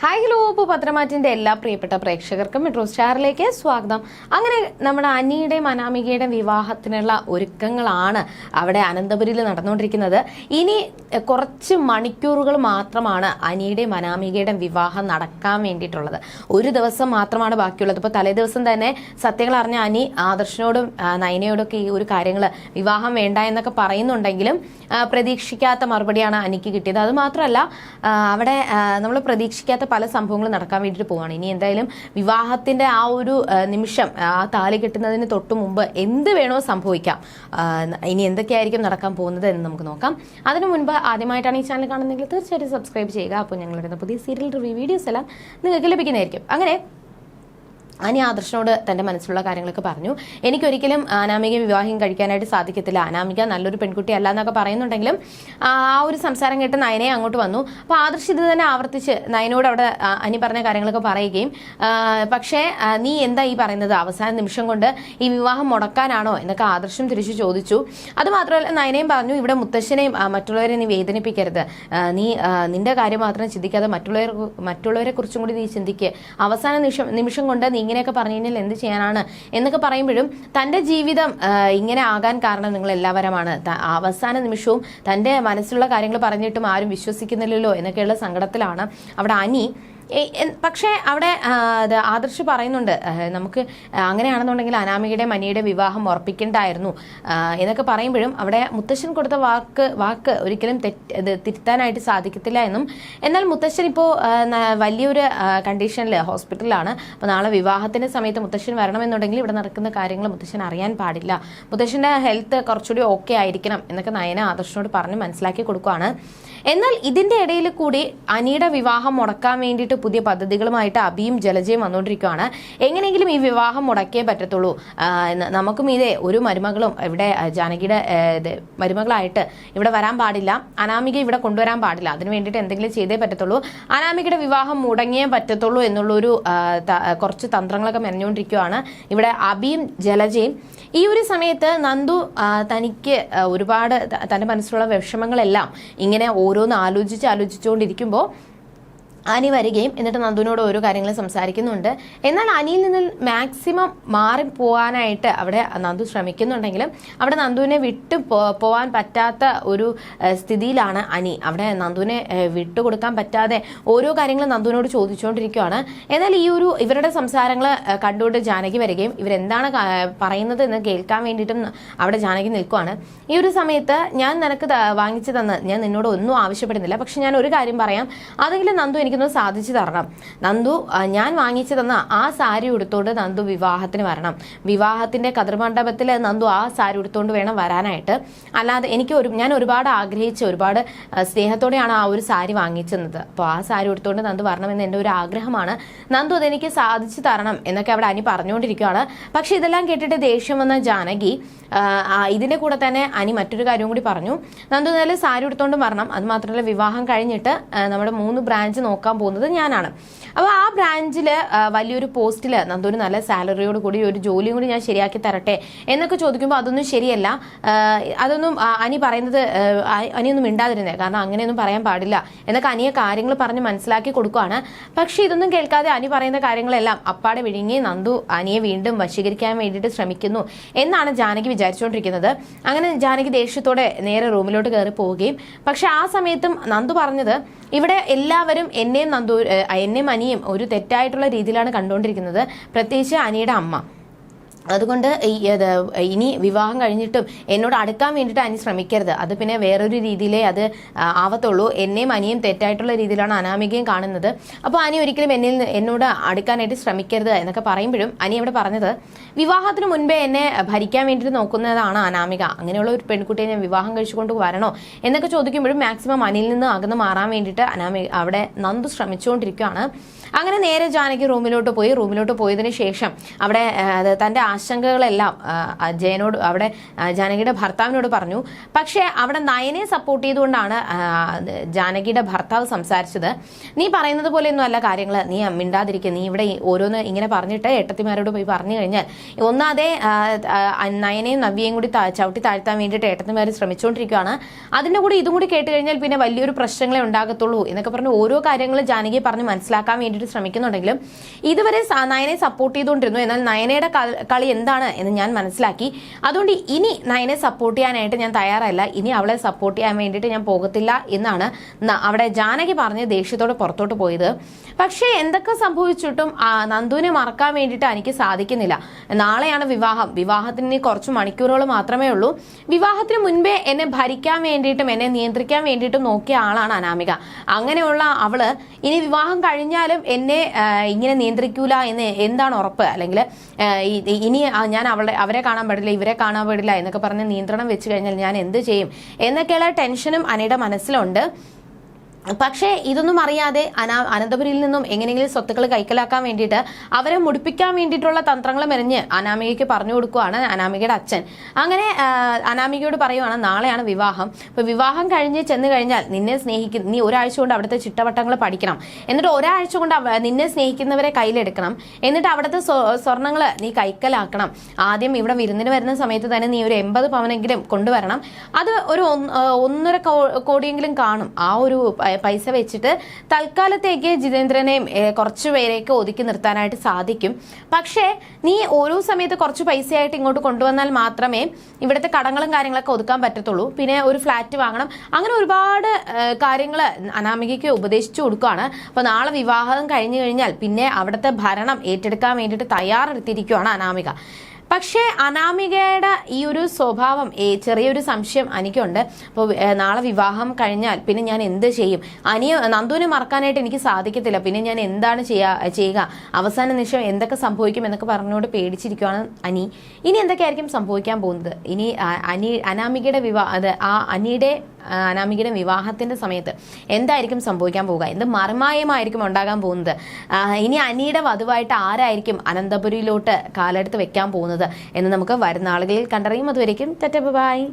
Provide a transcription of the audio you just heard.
Hi hello. ഇപ്പോൾ പത്രമാറ്റിന്റെ എല്ലാ പ്രിയപ്പെട്ട പ്രേക്ഷകർക്കും മെട്രോ സ്റ്റാറിലേക്ക് സ്വാഗതം. അങ്ങനെ നമ്മുടെ അനിയുടെയും അനാമികയുടെയും വിവാഹത്തിനുള്ള ഒരുക്കങ്ങളാണ് അവിടെ അനന്തപുരിയിൽ നടന്നുകൊണ്ടിരിക്കുന്നത്. ഇനി കുറച്ച് മണിക്കൂറുകൾ മാത്രമാണ് അനിയുടെയും അനാമികയുടെയും വിവാഹം നടക്കാൻ വേണ്ടിയിട്ടുള്ളത്. ഒരു ദിവസം മാത്രമാണ് ബാക്കിയുള്ളത്. ഇപ്പോൾ തലേ ദിവസം തന്നെ സത്യങ്ങൾ അറിഞ്ഞ അനി ആദർശനോടും നയനയോടൊക്കെ ഈ ഒരു കാര്യങ്ങൾ വിവാഹം വേണ്ട എന്നൊക്കെ പറയുന്നുണ്ടെങ്കിലും പ്രതീക്ഷിക്കാത്ത മറുപടിയാണ് അനിക്ക് കിട്ടിയത്. അത് മാത്രമല്ല അവിടെ നമ്മൾ പ്രതീക്ഷിക്കാത്ത പല സംഭവങ്ങളും നടക്കാൻ വേണ്ടിയിട്ട് പോവാണ്. ഇനി എന്തായാലും വിവാഹത്തിന്റെ ആ ഒരു നിമിഷം ആ താലി കെട്ടുന്നതിന് തൊട്ട് മുമ്പ് എന്ത് വേണോ സംഭവിക്കാം. ഇനി എന്തൊക്കെയായിരിക്കും നടക്കാൻ പോകുന്നത് എന്ന് നമുക്ക് നോക്കാം. അതിനു മുൻപ് ആദ്യമായിട്ടാണ് ഈ ചാനൽ കാണുന്നതെങ്കിൽ തീർച്ചയായിട്ടും സബ്സ്ക്രൈബ് ചെയ്യുക. അപ്പോൾ ഞങ്ങൾ ഇടുന്ന പുതിയ സീരിയൽ റിവ്യൂ വീഡിയോസ് എല്ലാം നിങ്ങൾക്ക് ലഭിക്കുന്നതായിരിക്കും. അങ്ങനെ അനി ആദർശനോട് തന്റെ മനസ്സിലുള്ള കാര്യങ്ങളൊക്കെ പറഞ്ഞു. എനിക്കൊരിക്കലും അനാമിക വിവാഹം കഴിക്കാനായിട്ട് സാധിക്കത്തില്ല. അനാമിക നല്ലൊരു പെൺകുട്ടി അല്ല എന്നൊക്കെ പറയുന്നുണ്ടെങ്കിലും ആ ആ ഒരു സംസാരം കേട്ട് നയനെ അങ്ങോട്ട് വന്നു. അപ്പോൾ ആദർശ് ഇത് തന്നെ ആവർത്തിച്ച് നയനോട് അവിടെ അനി പറഞ്ഞ കാര്യങ്ങളൊക്കെ പറയുകയും പക്ഷേ നീ എന്താ ഈ പറയുന്നത്? അവസാന നിമിഷം കൊണ്ട് ഈ വിവാഹം മുടക്കാനാണോ? എന്നൊക്കെ ആദർശം തിരിച്ചു ചോദിച്ചു. അതുമാത്രമല്ല നയനയും പറഞ്ഞു ഇവിടെ മുത്തശ്ശനെയും മറ്റുള്ളവരെ നീ വേദനിപ്പിക്കരുത്. നീ നിന്റെ കാര്യം മാത്രം ചിന്തിക്കാതെ മറ്റുള്ളവരെ മറ്റുള്ളവരെ കുറിച്ചും കൂടി നീ ചിന്തിക്കുക അവസാന നിമിഷം നിമിഷം കൊണ്ട് നീ ഇങ്ങനെയൊക്കെ പറഞ്ഞു കഴിഞ്ഞാൽ എന്ത് ചെയ്യാനാണ്? എന്നൊക്കെ പറയുമ്പോഴും തന്റെ ജീവിതം ഇങ്ങനെ ആകാൻ കാരണം നിങ്ങൾ എല്ലാവരുമാണ് അവസാന നിമിഷവും തന്റെ മനസ്സിലുള്ള കാര്യങ്ങൾ പറഞ്ഞിട്ടും ആരും വിശ്വസിക്കുന്നില്ലല്ലോ എന്നൊക്കെയുള്ള സങ്കടത്തിലാണ് അവിടെ അനി. പക്ഷേ അവിടെ ആദർശ് പറയുന്നുണ്ട് നമുക്ക് അങ്ങനെയാണെന്നുണ്ടെങ്കിൽ അനാമികയുടെ മനിയുടെ വിവാഹം ഉറപ്പിക്കേണ്ടായിരുന്നു. എന്നൊക്കെ പറയുമ്പോഴും അവിടെ മുത്തശ്ശൻ കൊടുത്ത വാക്ക് വാക്ക് ഒരിക്കലും തിരുത്താനായിട്ട് സാധിക്കത്തില്ല എന്നും. എന്നാൽ മുത്തശ്ശൻ ഇപ്പോൾ വലിയൊരു കണ്ടീഷനിൽ ഹോസ്പിറ്റലിലാണ്. അപ്പോൾ നാളെ വിവാഹത്തിന്റെ സമയത്ത് മുത്തശ്ശൻ വരണമെന്നുണ്ടെങ്കിൽ ഇവിടെ നടക്കുന്ന കാര്യങ്ങൾ മുത്തശ്ശൻ അറിയാൻ പാടില്ല. മുത്തശ്ശന്റെ ഹെൽത്ത് കുറച്ചുകൂടി ഓക്കെ ആയിരിക്കണം എന്നൊക്കെ നയന ആദർശനോട് പറഞ്ഞ് മനസ്സിലാക്കി കൊടുക്കുകയാണ് എന്നാൽ ഇതിന്റെ ഇടയിൽ കൂടി അനിയുടെ വിവാഹം മുടക്കാൻ വേണ്ടിയിട്ട് പുതിയ പദ്ധതികളുമായിട്ട് അബിയും ജലജയും വന്നുകൊണ്ടിരിക്കുകയാണ്. എങ്ങനെയെങ്കിലും ഈ വിവാഹം മുടക്കേ പറ്റത്തുള്ളൂ. നമുക്കും ഇതേ ഒരു മരുമകളും ഇവിടെ ജാനകിയുടെ മരുമകളായിട്ട് ഇവിടെ വരാൻ പാടില്ല. അനാമിക ഇവിടെ കൊണ്ടുവരാൻ പാടില്ല. അതിന് വേണ്ടിയിട്ട് എന്തെങ്കിലും ചെയ്തേ പറ്റത്തുള്ളൂ. അനാമികയുടെ വിവാഹം മുടങ്ങിയേ പറ്റത്തുള്ളൂ എന്നുള്ളൊരു കുറച്ച് തന്ത്രങ്ങളൊക്കെ മെനഞ്ഞുകൊണ്ടിരിക്കുകയാണ് ഇവിടെ അബിയും ജലജയും. ഈ ഒരു സമയത്ത് നന്ദു തനിക്ക് ഒരുപാട് തന്റെ മനസ്സിലുള്ള വിഷമങ്ങളെല്ലാം ഇങ്ങനെ ഓരോന്ന് ആലോചിച്ച് ആലോചിച്ചുകൊണ്ടിരിക്കുമ്പോൾ അനി വരികയും എന്നിട്ട് നന്ദുവിനോട് ഓരോ കാര്യങ്ങളും സംസാരിക്കുന്നുണ്ട്. എന്നാൽ അനിയിൽ നിന്ന് മാക്സിമം മാറി പോകാനായിട്ട് അവിടെ നന്ദു ശ്രമിക്കുന്നുണ്ടെങ്കിലും അവിടെ നന്ദുവിനെ വിട്ട് പോകാൻ പറ്റാത്ത ഒരു സ്ഥിതിയിലാണ് അനി. അവിടെ നന്ദുവിനെ വിട്ടുകൊടുക്കാൻ പറ്റാതെ ഓരോ കാര്യങ്ങളും നന്ദുവിനോട് ചോദിച്ചുകൊണ്ടിരിക്കുകയാണ് എന്നാൽ ഈ ഒരു ഇവരുടെ സംസാരങ്ങൾ കണ്ടുകൊണ്ട് ജാനകി വരികയും ഇവരെന്താണ് പറയുന്നത് എന്ന് കേൾക്കാൻ വേണ്ടിയിട്ടും അവിടെ ജാനകി നിൽക്കുവാണ്. ഈ ഒരു സമയത്ത് ഞാൻ നിനക്ക് വാങ്ങിച്ചു തന്ന് ഞാൻ നിന്നോട് ഒന്നും ആവശ്യപ്പെടുന്നില്ല. പക്ഷെ ഞാൻ ഒരു കാര്യം പറയാം. അതെങ്കിലും നന്ദു എനിക്കൊന്ന് സാധിച്ചു തരണം. നന്ദു ഞാൻ വാങ്ങിച്ചു തന്ന ആ സാരി ഉടുത്തോണ്ട് നന്ദു വിവാഹത്തിന് വരണം. വിവാഹത്തിന്റെ കതിർമണ്ഡപത്തിൽ നന്ദു ആ സാരി ഉടുത്തോണ്ട് വേണം വരാനായിട്ട്. അല്ലാതെ എനിക്ക് ഒരു ഞാൻ ഒരുപാട് ആഗ്രഹിച്ച് ഒരുപാട് സ്നേഹത്തോടെയാണ് ആ ഒരു സാരി വാങ്ങിച്ചത് അപ്പോൾ ആ സാരി ഉടുത്തോണ്ട് നന്ദു വരണമെന്ന് എന്റെ ഒരു ആഗ്രഹമാണ്. നന്ദു അതെനിക്ക് സാധിച്ചു തരണം എന്നൊക്കെ അവിടെ അനി പറഞ്ഞുകൊണ്ടിരിക്കുകയാണ് പക്ഷെ ഇതെല്ലാം കേട്ടിട്ട് ദേഷ്യം വന്ന ജാനകി ഇതിന്റെ കൂടെ തന്നെ അനി മറ്റൊരു കാര്യവും കൂടി പറഞ്ഞു. നന്ദു നല്ല സാരി ഉടുത്തോണ്ട് വരണം. അത് മാത്രമല്ല വിവാഹം കഴിഞ്ഞിട്ട് നമ്മുടെ മൂന്ന് ബ്രാഞ്ച് നോക്കാൻ പോകുന്നത് ഞാനാണ്. അപ്പോൾ ആ ബ്രാഞ്ചിൽ വലിയൊരു പോസ്റ്റിൽ നന്ദുവിന് നല്ല സാലറിയോട് കൂടി ഒരു ജോലിയും കൂടി ഞാൻ ശരിയാക്കി തരട്ടെ എന്നൊക്കെ ചോദിക്കുമ്പോൾ അതൊന്നും ശരിയല്ല. അതൊന്നും അനി പറയുന്നത് അനിയൊന്നും മിണ്ടാതിരുന്നേ. കാരണം അങ്ങനെയൊന്നും പറയാൻ പാടില്ല എന്നൊക്കെ അനിയെ കാര്യങ്ങൾ പറഞ്ഞ് മനസ്സിലാക്കി കൊടുക്കുകയാണ് പക്ഷേ ഇതൊന്നും കേൾക്കാതെ അനി പറയുന്ന കാര്യങ്ങളെല്ലാം അപ്പാടെ വിഴുങ്ങി നന്ദു അനിയെ വീണ്ടും വശീകരിക്കാൻ വേണ്ടിയിട്ട് ശ്രമിക്കുന്നു എന്നാണ് ജാനകി വിചാരിച്ചുകൊണ്ടിരിക്കുന്നത് അങ്ങനെ ജാനകി ദേഷ്യത്തോടെ നേരെ റൂമിലോട്ട് കയറി പോവുകയും പക്ഷെ ആ സമയത്തും നന്ദു പറഞ്ഞത് ഇവിടെ എല്ലാവരും എന്നെയും നന്ദൂ എന്നെയും അനിയും ഒരു തെറ്റായിട്ടുള്ള രീതിയിലാണ് കണ്ടുകൊണ്ടിരിക്കുന്നത്. പ്രത്യേകിച്ച് അനിയുടെ അമ്മ. അതുകൊണ്ട് ഇനി വിവാഹം കഴിഞ്ഞിട്ടും എന്നോട് അടുക്കാൻ വേണ്ടിയിട്ട് അനി ശ്രമിക്കരുത്. അത് പിന്നെ വേറൊരു രീതിയിലേ അത് ആവത്തുള്ളൂ. എന്നെയും അനിയും തെറ്റായിട്ടുള്ള രീതിയിലാണ് അനാമികയും കാണുന്നത്. അപ്പോൾ അനി ഒരിക്കലും എന്നിൽ എന്നോട് അടുക്കാനായിട്ട് ശ്രമിക്കരുത് എന്നൊക്കെ പറയുമ്പോഴും അനി ഇവിടെ പറഞ്ഞത് വിവാഹത്തിന് മുൻപേ എന്നെ ഭരിക്കാൻ വേണ്ടിയിട്ട് നോക്കുന്നതാണ് അനാമിക. അങ്ങനെയുള്ള ഒരു പെൺകുട്ടിയെ ഞാൻ വിവാഹം കഴിച്ചുകൊണ്ട് വരണോ? എന്നൊക്കെ ചോദിക്കുമ്പോഴും മാക്സിമം അനിയിൽ നിന്ന് അകന്ന് മാറാൻ വേണ്ടിയിട്ട് അനാമിക അവിടെ നന്ദു ശ്രമിച്ചുകൊണ്ടിരിക്കുകയാണ്. അങ്ങനെ നേരെ ജാനകി റൂമിലോട്ട് പോയി. റൂമിലോട്ട് പോയതിനു ശേഷം അവിടെ തന്റെ ആശങ്കകളെല്ലാം ജയനോട് അവിടെ ജാനകിയുടെ ഭർത്താവിനോട് പറഞ്ഞു. പക്ഷേ അവിടെ നയനെ സപ്പോർട്ട് ചെയ്തുകൊണ്ടാണ് ജാനകിയുടെ ഭർത്താവ് സംസാരിച്ചത്. നീ പറയുന്നത് പോലെയൊന്നും അല്ല കാര്യങ്ങൾ. നീ മിണ്ടാതിരിക്കുക നീ ഇവിടെ ഓരോന്ന് ഇങ്ങനെ പറഞ്ഞിട്ട് ഏട്ടത്തിമാരോട് പോയി പറഞ്ഞു കഴിഞ്ഞാൽ ഒന്നാതെ നയനെയും നവ്യയും കൂടി ചവിട്ടി താഴ്ത്താൻ വേണ്ടിയിട്ട് ഏട്ടത്തിമാർ ശ്രമിച്ചുകൊണ്ടിരിക്കുകയാണ്. അതിന്റെ കൂടി ഇതും കൂടി കേട്ട് കഴിഞ്ഞാൽ പിന്നെ വലിയൊരു പ്രശ്നങ്ങളെ ഉണ്ടാകത്തുള്ളൂ എന്നൊക്കെ പറഞ്ഞ് ഓരോ കാര്യങ്ങളും ജാനകി പറഞ്ഞ് മനസ്സിലാക്കാൻ വേണ്ടിയിട്ട് ശ്രമിക്കുന്നുണ്ടെങ്കിലും ഇതുവരെ നയനെ സപ്പോർട്ട് ചെയ്തുകൊണ്ടിരുന്നു. എന്നാൽ നയനയുടെ കളി എന്താണ് എന്ന് ഞാൻ മനസ്സിലാക്കി. അതുകൊണ്ട് ഇനി നയനെ സപ്പോർട്ട് ചെയ്യാനായിട്ട് ഞാൻ തയ്യാറല്ല. ഇനി അവളെ സപ്പോർട്ട് ചെയ്യാൻ വേണ്ടിയിട്ട് ഞാൻ പോകത്തില്ല എന്നാണ് അവിടെ ജാനകി പറഞ്ഞ് ദേഷ്യത്തോടെ പുറത്തോട്ട് പോയത്. പക്ഷേ എന്തൊക്കെ സംഭവിച്ചിട്ടും നന്ദുവിനെ മറക്കാൻ വേണ്ടിയിട്ട് എനിക്ക് സാധിക്കുന്നില്ല. നാളെയാണ് വിവാഹം. വിവാഹത്തിന് കുറച്ച് മണിക്കൂറുകൾ മാത്രമേ ഉള്ളൂ. വിവാഹത്തിന് മുൻപേ എന്നെ ഭരിക്കാൻ വേണ്ടിയിട്ടും എന്നെ നിയന്ത്രിക്കാൻ വേണ്ടിയിട്ടും നോക്കിയ ആളാണ് അനാമിക. അങ്ങനെയുള്ള അവൾ ഇനി വിവാഹം കഴിഞ്ഞാലും എന്നെ ഇങ്ങനെ നിയന്ത്രിക്കൂല എന്ന് എന്താണ് ഉറപ്പ്? അല്ലെങ്കിൽ ഇനി ഞാൻ അവളെ അവരെ കാണാൻ പാടില്ല ഇവരെ കാണാൻ പാടില്ല എന്നൊക്കെ പറഞ്ഞ് നിയന്ത്രണം വെച്ച് കഴിഞ്ഞാൽ ഞാൻ എന്ത് ചെയ്യും? എന്നൊക്കെയുള്ള ടെൻഷനും അനയുടെ മനസ്സിലുണ്ട്. പക്ഷേ ഇതൊന്നും അറിയാതെ അനാ അനന്തപുരിയിൽ നിന്നും എങ്ങനെയെങ്കിലും സ്വത്തുക്കൾ കൈക്കലാക്കാൻ വേണ്ടിയിട്ട് അവരെ മുടിപ്പിക്കാൻ വേണ്ടിയിട്ടുള്ള തന്ത്രങ്ങൾ മെനഞ്ഞ് അനാമികയ്ക്ക് പറഞ്ഞു കൊടുക്കുവാണ് അനാമികയുടെ അച്ഛൻ. അങ്ങനെ അനാമികയോട് പറയുവാണ് നാളെയാണ് വിവാഹം. അപ്പോൾ വിവാഹം കഴിഞ്ഞ് ചെന്ന് കഴിഞ്ഞാൽ നിന്നെ സ്നേഹിക്കുന്ന നീ ഒരാഴ്ച കൊണ്ട് അവിടുത്തെ ചിട്ടവട്ടങ്ങൾ പഠിക്കണം. എന്നിട്ട് ഒരാഴ്ച കൊണ്ട് നിന്നെ സ്നേഹിക്കുന്നവരെ കയ്യിലെടുക്കണം. എന്നിട്ട് അവിടുത്തെ സ്വർണങ്ങൾ നീ കൈക്കലാക്കണം. ആദ്യം ഇവിടെ വിരുന്നിന് വരുന്ന സമയത്ത് തന്നെ നീ ഒരു എൺപത് പവനെങ്കിലും കൊണ്ടുവരണം. അത് ഒരു ഒന്നര കോടിയെങ്കിലും കാണും. ആ ഒരു പൈസ വെച്ചിട്ട് തൽക്കാലത്തേക്ക് ജിതേന്ദ്രനെയും കുറച്ചു പേരെയൊക്കെ ഒതുക്കി നിർത്താനായിട്ട് സാധിക്കും. പക്ഷേ നീ ഓരോ സമയത്ത് കുറച്ച് പൈസയായിട്ട് ഇങ്ങോട്ട് കൊണ്ടുവന്നാൽ മാത്രമേ ഇവിടുത്തെ കടങ്ങളും കാര്യങ്ങളൊക്കെ ഒതുക്കാൻ പറ്റത്തുള്ളൂ. പിന്നെ ഒരു ഫ്ലാറ്റ് വാങ്ങണം. അങ്ങനെ ഒരുപാട് കാര്യങ്ങൾ അനാമികയ്ക്ക് ഉപദേശിച്ചു കൊടുക്കുകയാണ്. അപ്പോൾ നാളെ വിവാഹം കഴിഞ്ഞു കഴിഞ്ഞാൽ പിന്നെ അവിടുത്തെ ഭരണം ഏറ്റെടുക്കാൻ വേണ്ടിയിട്ട് തയ്യാറെടുത്തിരിക്കുകയാണ് അനാമിക. പക്ഷേ അനാമികയുടെ ഈ ഒരു സ്വഭാവം ചെറിയൊരു സംശയം എനിക്കുണ്ട്. അപ്പോൾ നാളെ വിവാഹം കഴിഞ്ഞാൽ പിന്നെ ഞാൻ എന്ത് ചെയ്യും? അനിയ നന്ദുവിനെ മറക്കാനായിട്ട് എനിക്ക് സാധിക്കത്തില്ല. പിന്നെ ഞാൻ എന്താണ് ചെയ്യാ ചെയ്യുക? അവസാന നിമിഷം എന്തൊക്കെ സംഭവിക്കും എന്നൊക്കെ പറഞ്ഞുകൊണ്ട് പേടിച്ചിരിക്കുകയാണ് അനി. ഇനി എന്തൊക്കെയായിരിക്കും സംഭവിക്കാൻ പോകുന്നത്? ഇനി അനി അനാമികയുടെ വിവാഹ ആ അനിയുടെ അനാമികയുടെ വിവാഹത്തിന്റെ സമയത്ത് എന്തായിരിക്കും സംഭവിക്കാൻ പോവുക? എന്ത് മർമായമായിരിക്കും ഉണ്ടാകാൻ പോകുന്നത്? ഇനി അനിയുടെ വധുവായിട്ട് ആരായിരിക്കും അനന്തപുരിയിലോട്ട് കാലെടുത്ത് വെക്കാൻ പോകുന്നത് എന്ന് നമുക്ക് വരുന്ന ആളുകളിൽ കണ്ടറിയും. അതുവരേക്കും തെറ്റ ബൈ.